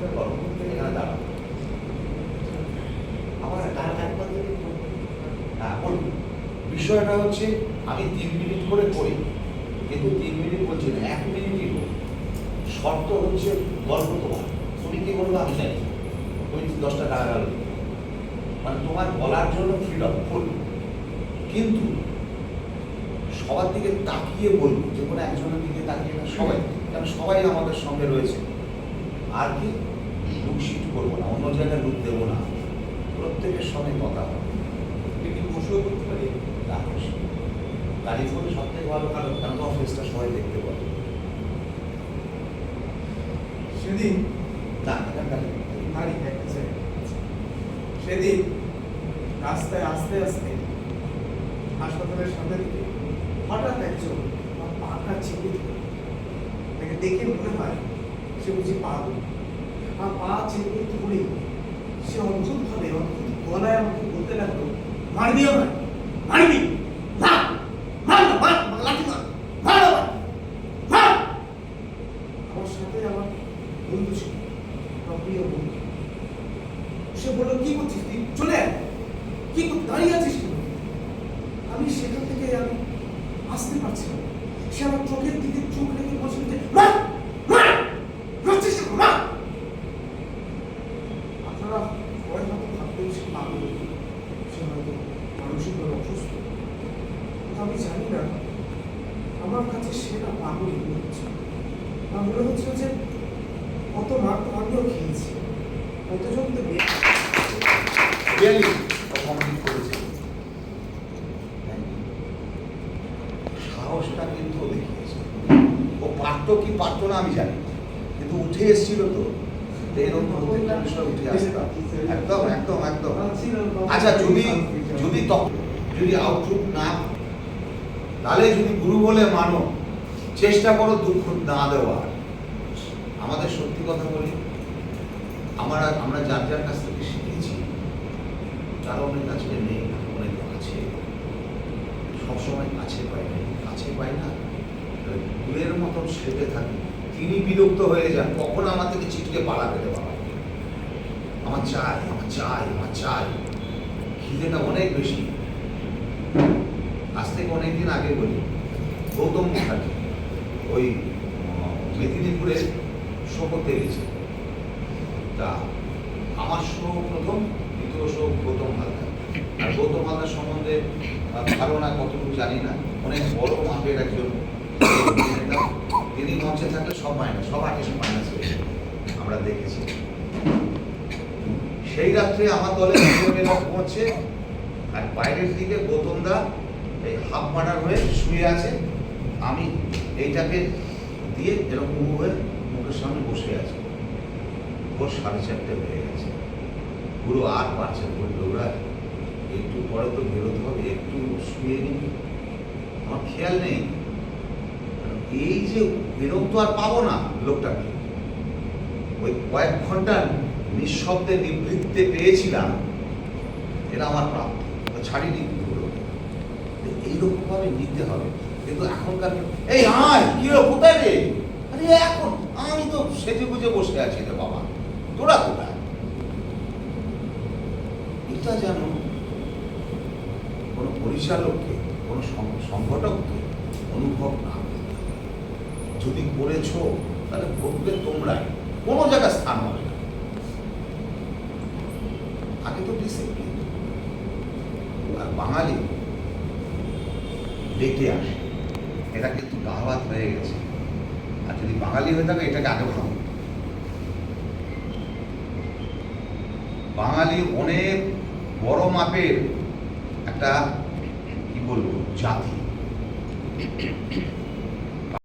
পরিষ্কার করো এখানে দাঁড়াও আমার ডান একবার হ্যাঁ বিষয়টা হচ্ছে, আমি তিন মিনিট করে করি, কিন্তু তিন মিনিট বলছি না, এক মিনিটই করি। শর্ত হচ্ছে গল্প তোমার। তুমি কি বলবে আমি জানি তুমি দশটা টাকা গেল। মানে তোমার বলার জন্য ফ্রিডম ফুল কিন্তু সবার দিকে তাকিয়ে বলব, যে কোনো একজনের দিকে তাকিয়ে না, সবাই। কারণ সবাই আমাদের সঙ্গে রয়েছে। আর কি? লুকশিট করব না অন্য জায়গায় লুক দেবো না। প্রত্যেকের সঙ্গে কথা হবে বসেও করতে পারি? সব থেকে ভালো কারণ কারণ তোমার ফেসটা সবাই দেখতে পাবে। সেদিন না নারী সেদিন রাস্তায় আস্তে আস্তে হাসপাতালের সামনে থেকে হঠাৎ একজন পাটা চেপে তাকে দেখে মনে হয় সে বুঝি পাগল। আর পা চেপে ধরে সে অদ্ভুত ভাবে অদ্ভুত গলায় আমাকে বলতে লাগল মারবি আমায় মারবি আমার আমার আমার সে বলল, কি কি দাঁড়িয়ে আছিস আমি থেকে আমি আসতে পারছি না। সে আমার চোখের দিকে চোখ রেখে বসে যে মা মা মারছিস কেন মা আপনারা সবাই হয়তো ভাবতেন সে পাগল সে হয়তো মানসিকভাবে অসুস্থ কিন্তু আমি জানি না আমার কাছে সে না পাগলই মনে হচ্ছে আমার মনে হচ্ছিল যে কত তো আমিও খেয়েছি। কতজন তো. সাহসটা কিন্তু দেখিয়েছে। ও পারতো কি পারতো না আমি জানি। কিন্তু উঠে এসেছিল তো। তো এরকম প্রত্যেকটা বিষয় উঠে আসতো। একদম একদম একদম। আচ্ছা যদি যদি তখন যদি আউটলুক না তাহলে যদি গুরু বলে মানো, চেষ্টা করো দুঃখ না দেওয়ার। আমাদের সত্যি কথা বলি, আমরা আমরা যার যার কাছ থেকে শিখেছি, তারা অনেক আজকে নেই, অনেক আছে। সবসময় কাছে পাই না কাছে পাই না। ফুলের মতন সেটে থাকি। তিনি বিরক্ত হয়ে যান, কখন আমার থেকে ছিটকে পালাবে রে বাবা আমার চাই আমার চাই আমার চাই। খিদেটা অনেক বেশি। আজ থেকে অনেকদিন আগে বলি, গৌতম মুখার্জি, ওই মেদিনীপুরে শো করতে গেছে তা, আমার শো প্রথম, দ্বিতীয় শো গৌতম হালদার। আর গৌতম হালদার সম্বন্ধে ধারণা কতটুকু জানি না। অনেক বড় মাপের একজন তিনি মঞ্চে থাকলে সব মাইনাস সব আর্টিস্ট মাইনাস আমরা দেখেছি। সেই রাত্রে আমার দলে পৌঁছে আর বাইরের দিকে গৌতম দা এই হাফ মার্ডার হয়ে শুয়ে আছে। আমি এইটাকে দিয়ে এরকম হয়ে মুখের সামনে বসে আছে। ভোর সাড়ে চারটে হয়ে গেছে। পুরো আর পারছে বলল একটু পরে তো বেরোতে হবে, একটু শুয়ে নিবি আমার খেয়াল নেই। এই যে বেরোম তো আর পাবো না লোকটাকে। ওই কয়েক ঘণ্টা নিঃশব্দে নিবৃত্তে পেয়েছিলাম, এটা আমার প্রাপ্ত। ছাড়িনি। ভাবে নিতে হবে। কিন্তু এখনকার এই আয়, কি কোথায় রে? আরে এখন আমি তো সেজে গুজে বসে আছি রে বাবা। তোরা কোথায়? এটা যেন কোনো পরিচালককে, কোনো সংগঠককে অনুভব না যদি করেছ, তাহলে ভোগবে তোমরাই। কোনো জায়গায় স্থান হবে না। আগে তো ডিসিপ্লিন আর বাঙালি ডেকে আসে এটা কিন্তু গাহাবাত হয়ে গেছে। আর যদি বাঙালি হয়ে থাকে, এটাকে আগে ভাবো। বাঙালি অনেক বড় মাপের একটা, কি বলব, জাতি।